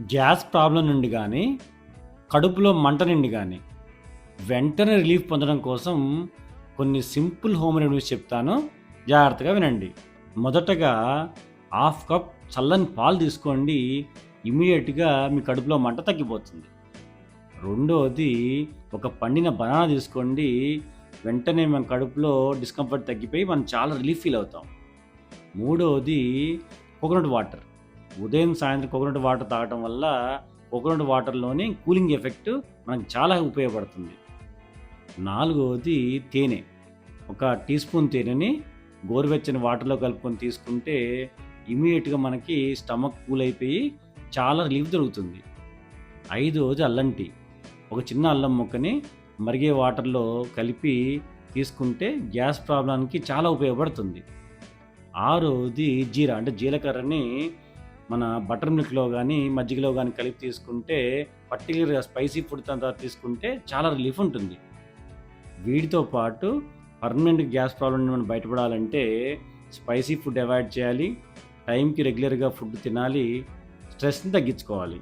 Gas problem నుండి కానీ కడుపులో మంట నుండి కానీ వెంటనే రిలీఫ్ పొందడం కోసం కొన్ని సింపుల్ హోమ్ రెమెడీస్ చెప్తాను. జాగ్రత్తగా వినండి. మొదటగా హాఫ్ కప్ చల్లని పాలు తీసుకోండి. ఇమీడియట్గా మీ కడుపులో మంట తగ్గిపోతుంది. రెండవది ఒక పండిన బనానా తీసుకోండి. వెంటనే మన కడుపులో డిస్కంఫర్ట్ తగ్గిపోయి మనం చాలా రిలీఫ్ ఫీల్ అవుతాం. మూడవది కోకోనట్ వాటర్ ఉదయం సాయంత్రం కోకోనట్ వాటర్ తాగటం వల్ల కోకోనట్ వాటర్లోని కూలింగ్ ఎఫెక్ట్ మనకు చాలా ఉపయోగపడుతుంది. నాలుగవది తేనె. ఒక టీ స్పూన్ తేనెని గోరువెచ్చని వాటర్లో కలుపుకొని తీసుకుంటే ఇమీడియట్గా మనకి స్టమక్ కూల్ అయిపోయి చాలా రిలీఫ్ దొరుకుతుంది. ఐదవది అల్లం టీ ఒక చిన్న అల్లం ముక్కని మరిగే వాటర్లో కలిపి తీసుకుంటే గ్యాస్ ప్రాబ్లానికి చాలా ఉపయోగపడుతుంది. ఆరోది జీరా. అంటే జీలకర్రని మన బటర్ మిల్క్లో కానీ మజ్జిగలో కానీ కలిపి తీసుకుంటే పర్టికులర్గా స్పైసీ ఫుడ్ తర్వాత తీసుకుంటే చాలా రిలీఫ్ ఉంటుంది. వీటితో పాటు పర్మనెంట్ గ్యాస్ ప్రాబ్లం నుండి మనం బయటపడాలంటే స్పైసీ ఫుడ్ అవాయిడ్ చేయాలి. టైంకి రెగ్యులర్గా ఫుడ్ తినాలి. స్ట్రెస్ని తగ్గించుకోవాలి.